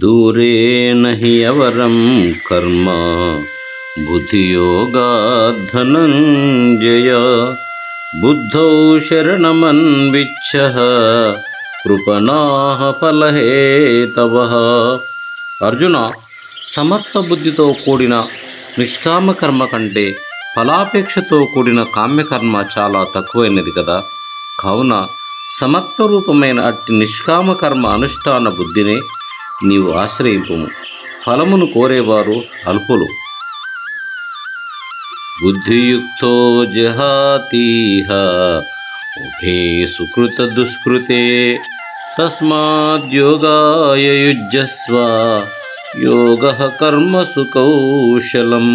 దూరే నహి అవరం కర్మ బుద్ధియోగాధనంజయ బుద్ధౌ శరణమన్విచ్ఛ కృపణాహ ఫలహేతవ అర్జున సమర్థ బుద్ధితో కూడిన నిష్కామ కర్మ కంటే ఫలాపేక్షతో కూడిన కామ్యకర్మ చాలా తక్కువైనది కదా. కావున సమత్వ రూపమైన అట్టి నిష్కామ కర్మ అనుష్ఠాన బుద్ధినే నీవు ఆశ్రయింపుము. ఫలమును కోరేవారు అల్పులు. బుద్ధియుక్తో జహాతీహ ఉభే సుకృత దుష్కృతే తస్మాద్యోగాయ యుజ్యస్వ యోగ కర్మసు కౌశలం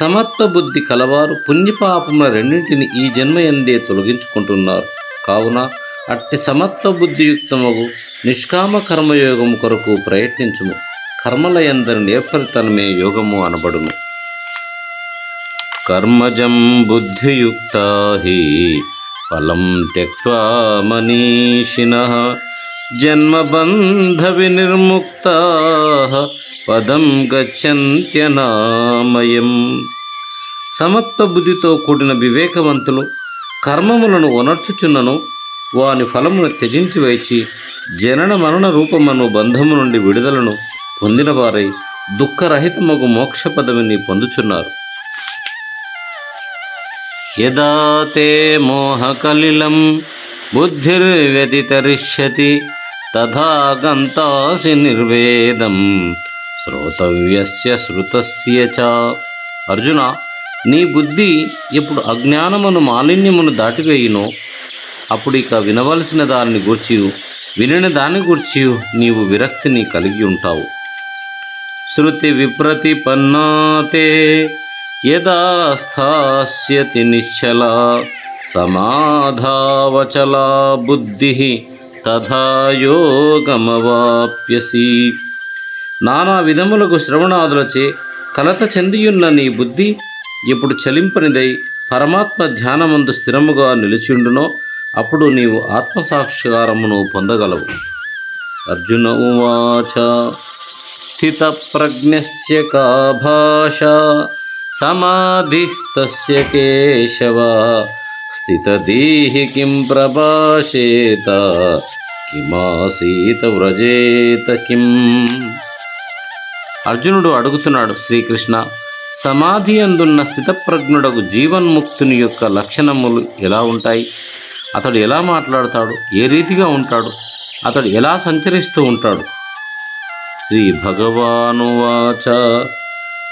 సమత్వ బుద్ధి కలవారు పుణ్యపాపముల రెండింటిని ఈ జన్మ ఎందే తొలగించుకుంటున్నారు. కావున అట్టి సమత్వ బుద్ధియుక్తమగు నిష్కామ కర్మయోగము కొరకు ప్రయత్నించుము. కర్మలయందరి నేర్పరితనమే యోగము అనబడును. కర్మజం బుద్ధియుక్త ఫలం త్యక్వా మనీషిణ జన్మబంధ వినిర్ముక్త పదం గచ్చంత్యనామయం. సమత్వ బుద్ధితో కూడిన వివేకవంతులు కర్మములను ఉనర్చుచున్నను వాని ఫలమును త్యజించి వేచి జనన మరణ రూపమను బంధము నుండి విడుదలను పొందినవారై దుఃఖరహితమగు మోక్ష పదవిని పొందుచున్నారు. యదా తే మోహకలిలం బుద్ధిర్వ్యతిరిష్యతి తథా గంతాసి నిర్వేదం శ్రోతవ్యస్య శ్రుతస్య చ. అర్జున నీ బుద్ధి ఎప్పుడు అజ్ఞానమును మాలిన్యమును దాటివేయునో? అప్పుడు ఇక వినవలసిన దానిని గూర్చి వినిన దాని గూర్చి నీవు విరక్తిని కలిగి ఉంటావు. శృతి విప్రతిపన్నాతే యదా స్థాస్యతి నిశ్చల సమాధావచలా బుద్ధి తథా యోగమవాప్యసి. నానా విధములకు శ్రవణాదులచే కలత చెందియున్న నీ బుద్ధి ఇప్పుడు చలింపనిదై పరమాత్మ ధ్యానమందు స్థిరముగా నిలిచిండునో అప్పుడు నీవు ఆత్మసాక్షాత్కారమును పొందగలవు. అర్జున ఉవాచ స్థితప్రజ్ఞస్య కా భాష సమాధిస్తస్య కేశవ స్థితదీహి కిం ప్రభాషేత కిమాసీత వ్రజేత కిం. అర్జునుడు అడుగుతున్నాడు శ్రీకృష్ణ సమాధి అందున్న స్థితప్రజ్ఞుడకు జీవన్ముక్తుని యొక్క లక్షణములు ఎలా ఉంటాయి? అతడు ఎలా మాట్లాడతాడు? ఏ రీతిగా ఉంటాడు? అతడు ఎలా సంచరిస్తూ ఉంటాడు? శ్రీ భగవానువాచ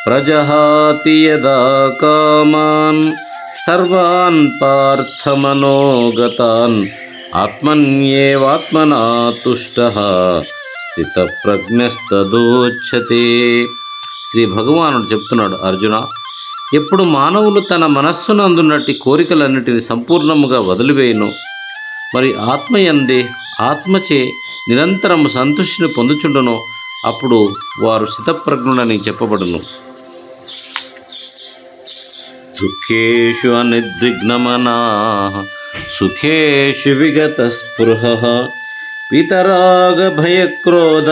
ప్రజహాతి యదా కామాన్ సర్వాన్ పార్థమనోగతాన్ ఆత్మన్యేవాత్మనా తుష్ట స్థితప్రజ్ఞస్తదోచ్యతే శ్రీ భగవానుడు చెప్తున్నాడు అర్జున ఎప్పుడు మానవులు తన మనస్సునందున్నట్టి కోరికలన్నిటిని సంపూర్ణముగా వదిలివేయను. మరి ఆత్మయందే ఆత్మచే నిరంతరము సంతృష్టిని పొందుచుండునో అప్పుడు వారు స్థితప్రజ్ఞుడని చెప్పబడును. దుఃఖేషు అనిద్విగ్నమనా సుఖేషు విగత స్పృహ పితరాగ భయక్రోధ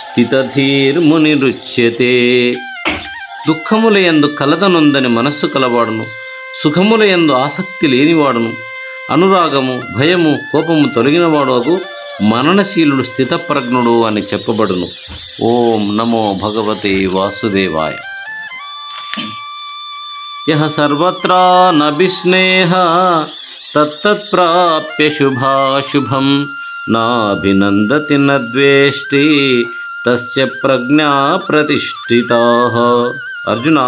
స్థితధీర్మునిరుచ్యతే దుఃఖములయందు కలదనుందని మనస్సు కలవాడును. సుఖముల ఎందు ఆసక్తి లేనివాడును. అనురాగము భయము కోపము తొలగినవాడు మననశీలుడు స్థితప్రజ్ఞుడు అని చెప్పబడును. ఓం నమో భగవతే వాసుదేవాయ. యహ సర్వత్రా నభిస్నేహ తత్తత్ప్రాప్య శుభాశుభం. నాభినందతి నద్వేష్టి తస్య ప్రజ్ఞా ప్రతిష్ఠితా. అర్జున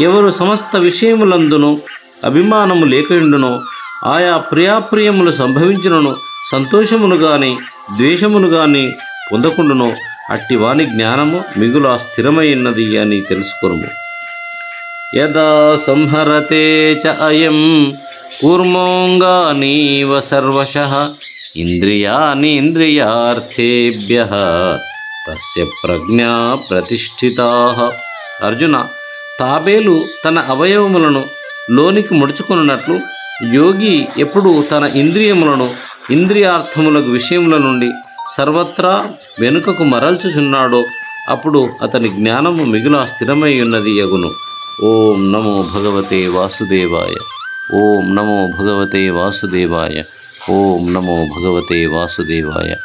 ఎవరు సమస్త విషయములందును అభిమానము లేకుండునో ఆయా ప్రియాప్రియములు సంభవించినను సంతోషమును గాని ద్వేషమును గాని పొందకుండునో అట్టి వాని జ్ఞానము మిగుల స్థిరమైనది అని తెలుసుకును యదా సంహరతే చ అయం కూర్మోంగానీవ సర్వశః ఇంద్రియాని ఇంద్రియార్థేభ్య తస్య ప్రజ్ఞా ప్రతిష్ఠితా. అర్జున తాబేలు తన అవయవములను లోనికి ముడుచుకున్నట్లు యోగి ఎప్పుడు తన ఇంద్రియములను ఇంద్రియార్థములకు విషయముల నుండి సర్వత్రా వెనుకకు మరల్చుచున్నాడో అప్పుడు అతని జ్ఞానము మిగుల స్థిరమై ఉన్నది యగును. ఓం నమో భగవతే వాసుదేవాయ. ఓం నమో భగవతే వాసుదేవాయ. ఓం నమో భగవతే వాసుదేవాయ.